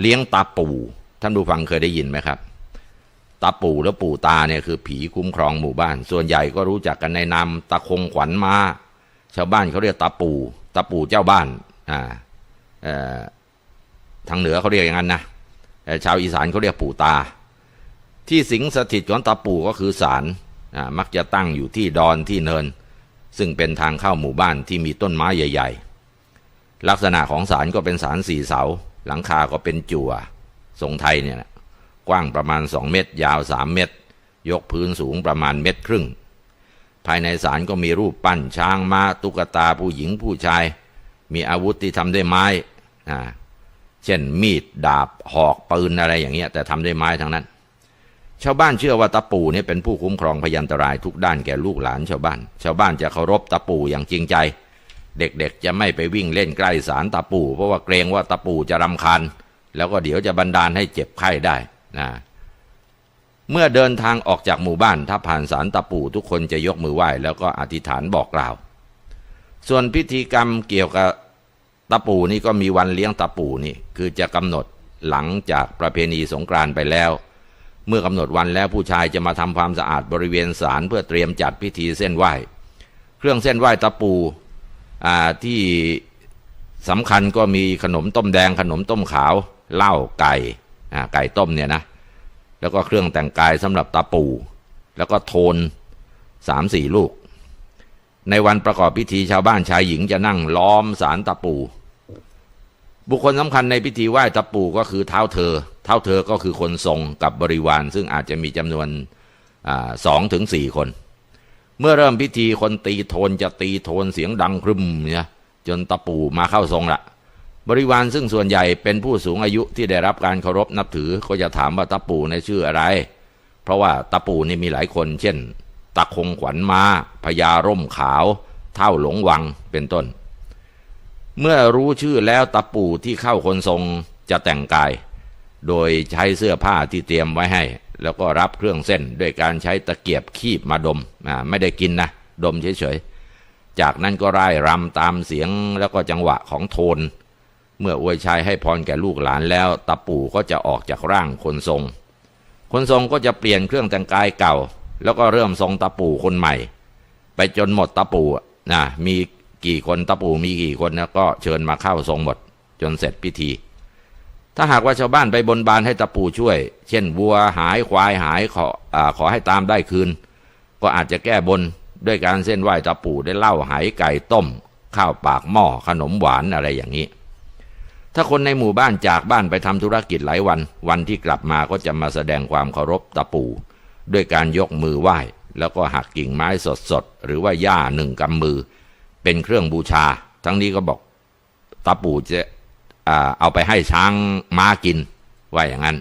เลี้ยงตาปู่ท่านผู้ฟังเคยได้ยินไหมครับตาปู่และปู่ตาเนี่ยคือผีคุ้มครองหมู่บ้าน ส่วนใหญ่ก็รู้จักกันในนามตาคงขวัญมาชาวบ้านเขาเรียกตาปู่ตาปู่เจ้าบ้านอ่าทางเหนือเขาเรียกอย่างนั้นนะเอ่ชาวอีสานเขาเรียกปู่ตา ที่สิงสถิตของตาปู่ก็คือศาลมักจะตั้งอยู่ที่ดอนที่เนิน ซึ่งเป็นทางเข้าหมู่บ้านที่มีต้นไม้ใหญ่ ๆ ลักษณะของศาลก็เป็นศาลสี่เสา หลังคาก็เป็นจั่วทรงไทยเนี่ยนะกว้างประมาณสองเมตร ยาวสามเมตร ยกพื้นสูงประมาณเมตรครึ่ง ภายในศาลก็มีรูปปั้นช้างม้าตุ๊กตาผู้หญิงผู้ชาย มีอาวุธที่ทำด้วยไม้อ่าเช่นมีดดาบหอกปืนอะไรอย่างเงี้ยแต่ทำด้วยไม้ทั้งนั้น ชาวบ้านเชื่อว่าตาปูเนี่ยเป็นผู้คุ้มครองพยันตรายทุกด้านแก่ลูกหลานชาวบ้าน ชาวบ้านจะเคารพตาปูอย่างจริงใจ เด็กๆ จะไม่ไปวิ่งเล่นใกล้ศาลตาปู เพราะว่าเกรงว่าตาปูจะรำคาญ แล้วก็เดี๋ยวจะบันดาลให้เจ็บไข้ได้นะเมื่อเดินทางออกจากหมู่บ้าน ถ้าผ่านศาลตาปูทุกคนจะยกมือไหว้แล้วก็อธิษฐานบอกกล่าว ส่วนพิธีกรรมเกี่ยวกับตาปูนี่ก็มีวันเลี้ยงตาปูนี่คือจะกำหนดหลังจากประเพณีสงกรานต์ไปแล้ว เมื่อกำหนดวันแล้วผู้ชายจะมาทำความสะอาดบริเวณศาลเพื่อเตรียมจัดพิธีเส้นไหว้ เครื่องเส้นไหว้ตะปู ที่สำคัญก็มีขนมต้มแดงขนมต้มขาวเหล้าไก่ไก่ต้มเนี่ยนะ แล้วก็เครื่องแต่งกายสำหรับตาปู แล้วก็โทนสามสี่ลูก ในวันประกอบพิธีชาวบ้านชายหญิงจะนั่งล้อมสารตาปู บุคคลสำคัญในพิธีไหว้ตะปูก็คือเท้าเธอ เท้าเธอก็คือคนทรงกับบริวาร ซึ่งอาจจะมีจำนวนอสองถึงสี่คน เมื่อเริ่มพิธีคนตีโทนจะตีโทนเสียงดังครึมเนี่ยจนตะปูมาเข้าทรงละบริวารซึ่งส่วนใหญ่เป็นผู้สูงอายุที่ได้รับการเคารพนับถือก็จะถามว่าตะปูในชื่ออะไร เพราะว่าตะปูนี่มีหลายคน เช่น ตะคงขวัญมา้าพญาร่มขาว เท่าหลงวังเป็นต้น เมื่อรู้ชื่อแล้วตะปูที่เข้าคนทรงจะแต่งกาย โดยใช้เสื้อผ้าที่เตรียมไว้ให้ แล้วก็รับเครื่องเส้นด้วยการใช้ตะเกียบคีบมาดมอ่าไม่ได้กินนะ ดมเฉยๆ จากนั้นก็ร่ายรำตามเสียงแล้วก็จังหวะของโทน เมื่ออวยชัยให้พรแก่ลูกหลานแล้วตะปู่ก็จะออกจากร่างคนทรง คนทรงก็จะเปลี่ยนเครื่องแต่งกายเก่า แล้วก็เริ่มทรงตะปู่คนใหม่ ไปจนหมดตะปู่อะนะมีกี่คนตะปู่มีกี่คนนะก็เชิญมาเข้าทรงหมด จนเสร็จพิธี ถ้าหากว่าชาวบ้านไปบนบานให้ตะปู่ช่วย เช่น วัวหายควายหายขออขอให้ตามได้คืน ก็อาจจะแก้บนด้วยการเส้นไหว้ตะปู่ได้เหล้าหายไก่ต้ม ข้าวปากหม้อขนมหวานอะไรอย่างนี้ ถ้าคนในหมู่บ้านจากบ้านไปทำธุรกิจหลายวัน วันที่กลับมาก็จะมาแสดงความเคารพตะปู่ด้วยการยกมือไหว้ แล้วก็หักกิ่งไม้สดๆหรือว่าหญ้าหนึ่งกำมือ เป็นเครื่องบูชา ทั้งนี้ก็บอกตาปู่จะ เอาไปให้ช้างม้ากินว่าอย่างนั้น